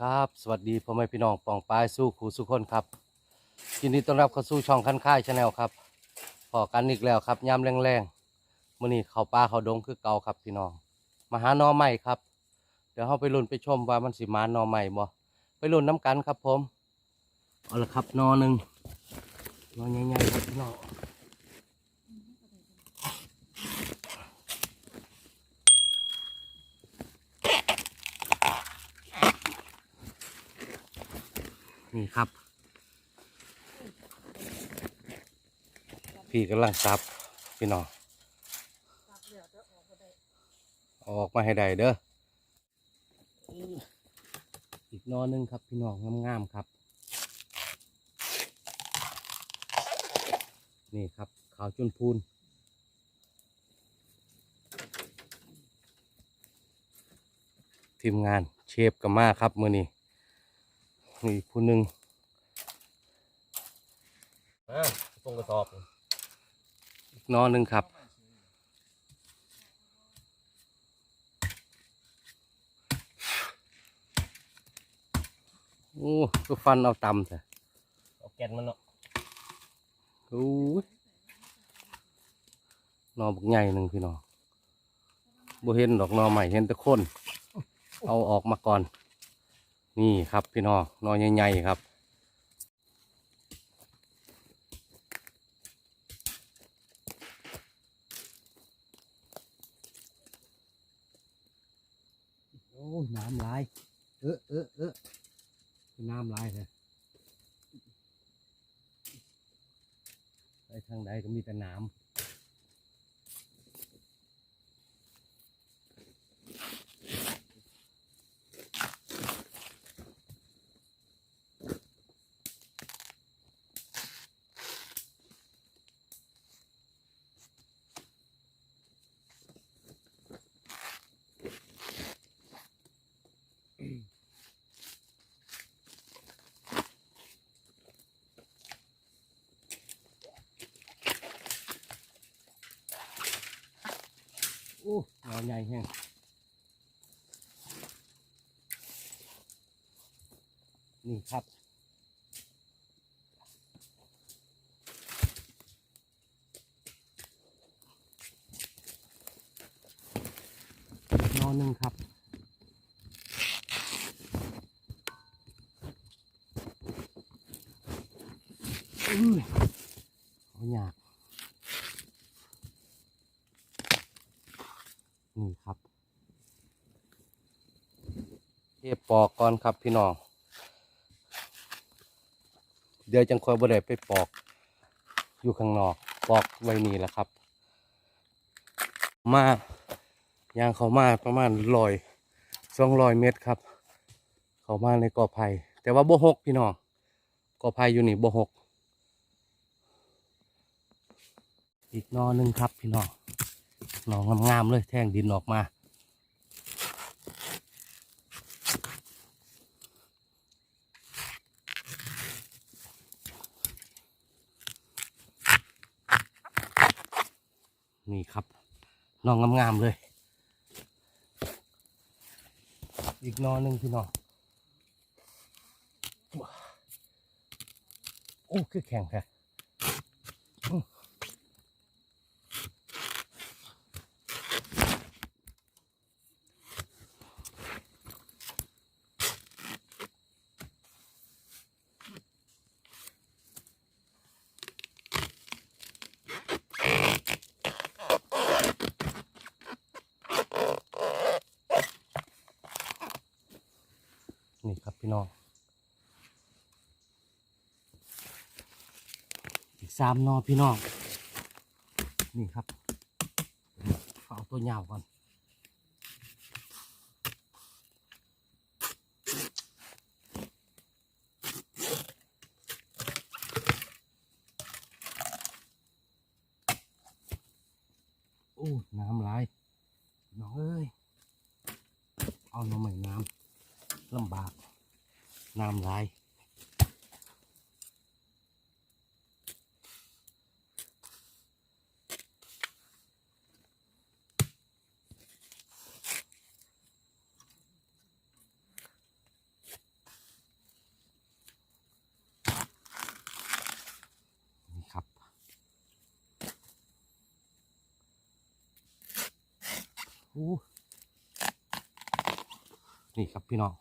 ครับ สวัสดีพ่อแม่พี่น้องปองปายสู้ครูสุคนครับยินดีต้อนรับเข้าสู่ช่องคันค่ายชาแนลครับพอกันอีกแล้วครับยามแรงๆมื้อนี้เขาป่าเขาดงคือเก่าครับพี่น้อง มาหาหนอใหม่ครับ เดี๋ยวเราไปลุ้นไปชมว่ามันสิมาหนอใหม่บ่ไปลุ้นน้ำกันครับผมเอาละครับหนอหนึ่งหนอใหญ่ๆครับพี่น้อง นี่ครับ พี่กำลังซับพี่น้องออกมาให้ได้เด้ออีกนอหนึงครับพี่น้องงามๆครับ นี่ครับขาวจุนพูนทีมงานเชฟกับมาครับมือนี้ นี่อีกผู้หนึ่งตรงกระสอบอีกหนอหนึ่งครับ โอ้ก็ฟันเอาตำแต่เอาแกนมันเนาะโอ้ยหนอบักใหญ่หนึ่งพี่น้องบ่เห็นดอกหนอใหม่เห็นแต่คน เอาออกมาก่อน นี่ครับพี่น้องนอใหญ่ๆครับ โอ้น้ำลาย เออเออเออน้ำลายเลยไปทางใดก็มีแต่น้ำ อ้หนใหญ่แห้งนี่ครับนอนหนึ่งครับ อุ้ยเอาอยาก นี่ครับเก็บ ปอกก่อนครับพี่น้อง เดี๋ยวจังคอยบ่ได้ไปปอก อยู่ข้างนอก ปอกไว้นี่แหละครับ มายางเขามาประมาณลอยสองลอยเมตรครับ เขามาในกอไผ่แต่ว่าบ่หกพี่น้องกอไผ่อยู่นี่บ่หกอีกนอหนึ่งครับพี่น้องนองงามๆเลยแท่งดินออกมา นี่ครับห นองงามๆเลย อีกนอหนึ่งพี่น้องโอ้คือแข็งแท้นี่ครับพี่ น้อง อีกสามนอพี่น้อง นี่ครับเอาตัวยาวก่อน โอ้ น้ำไหลายน้องเอ้ย เอาหน้ำใหม่น้ำลำบาก น้ำลายนี่ครับโอ้นี่ครับพี่น้อง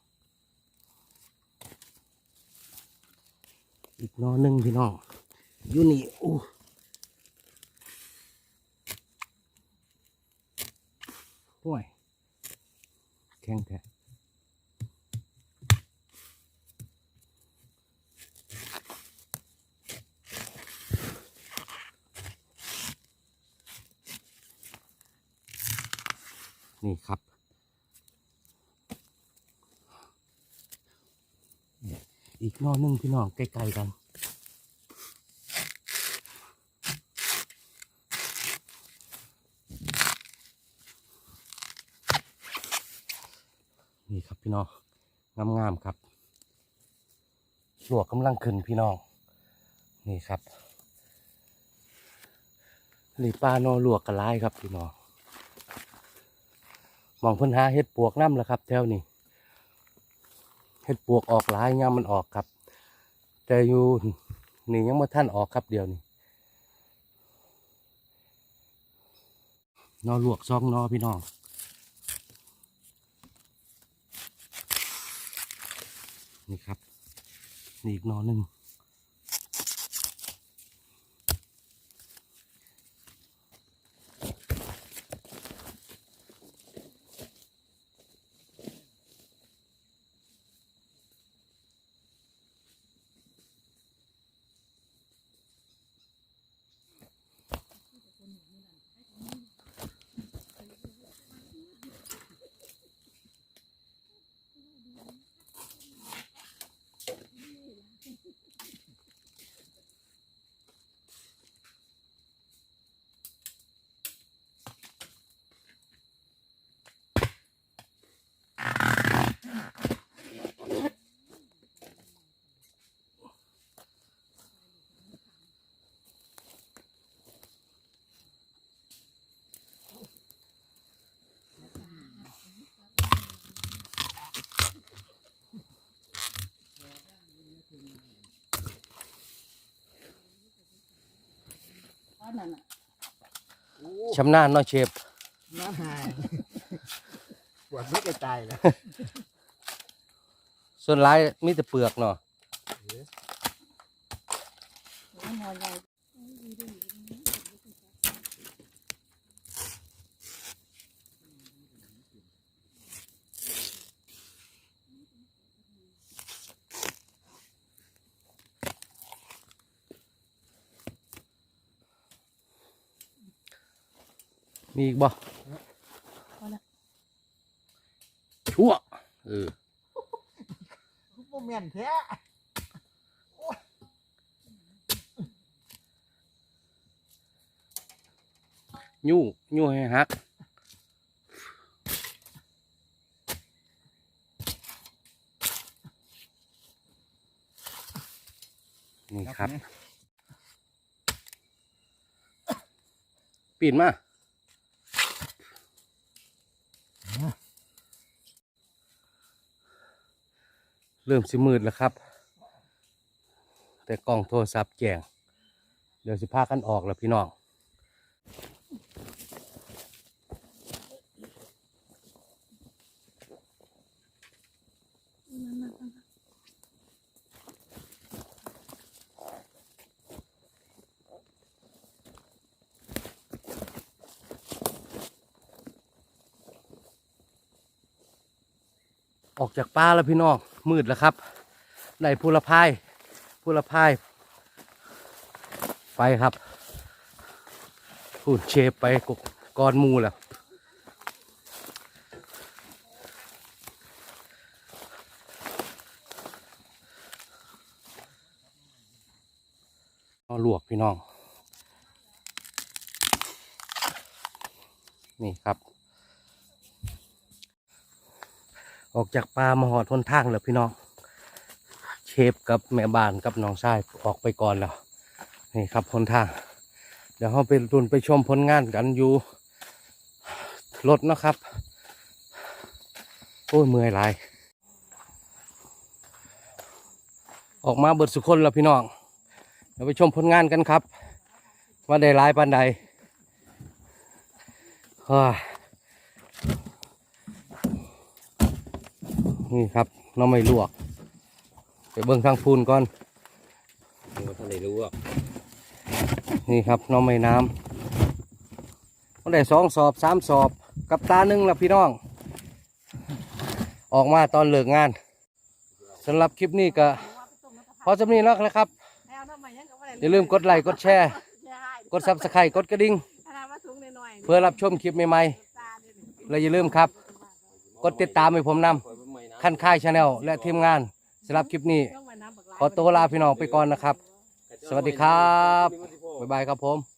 อีกนอหนึ่งพี่น้องอยู่นี่โอ้ห่วยแข็งแท้นี่ครับ อีกนอหนึ่งพี่น้องใกล้ๆกัน นี่ครับพี่น้องงามๆครับหลวกกำลังขึ้นพี่น้อง นี่ครับหลีปลาโนหลวกกระไลครับพี่น้องมองเพิ่นหาเห็ดปวกน้ำแล้วครับ แถวนี้ เห็ดปวกออกหลายยามมันออกครับ แต่อยู่นี่ยังม่ท่านออกครับเดียวนี่นอหลวกซองนอพี่น้องนี่ครับ นี่อีกนอหนึ่ง อหนึ่งชำนาญเนาะเชฟน้ำหายปวดไม่กระจายเลยส่วนร้ายมีแต่เปลือกเนาะมี อีกบ่ชั่วเออโมเมนแท้ยู่ยู่ให้ฮักนี่ครับ ปีนมา เริ่มสิมืดแล้วครับ แต่กล้องโทรศัพท์แจงเดี๋ยวสิพากันออกแล้วพี่น้องออกจากป่าแล้วพี่น้อง มืดแล้วครับได้พูละพายพูละพาย ไปครับพูพูดเชฟไปกกอนมูแล้วเอาลวกพี่น้อง นี่ครับ ออกจากป่ามาหอดทนทางแล้วพี่น้องเชฟกับแม่บ้านกับน้องชายออกไปก่อนแล้วนี่ครับทนทาง เดี๋ยวเราไปรุนไปชมผลงานกันอยู่รถนะครับ โอ้ยเมื่อยหลาย ออกมาเบิดสุคนแล้วพี่น้องเดี๋ยวไปชมผลงานกันครับ ว่าได้หลายปานใดเฮ้ย นี่ครับน้องไม่ลวกไปเบิ่งทางพูนก่อนมันก็ท่านได้รู้อะนี่ครับหน้องไม้น้ำมันได้สองสอบสามสอบกับตาหนึ่งละพี่น้อง ออกมาตอนเลิกงานสำหรับคลิปนี้ก็พอจำนี้แล้วนะครับ อย่าลืมกดไลค์กดแชร์ กดซับสไครต์กดกระดิ่งเพื่อรับชมคลิปใหม่ๆและอย่าลืมครับ กดติดตามให้ผมนำ ขั้นค่ายชาแนลและทีมงานสำหรับคลิปนี้ ขอตัวลาพี่น้องไปก่อนนะครับ สวัสดีครับ บ๊ายบายครับผม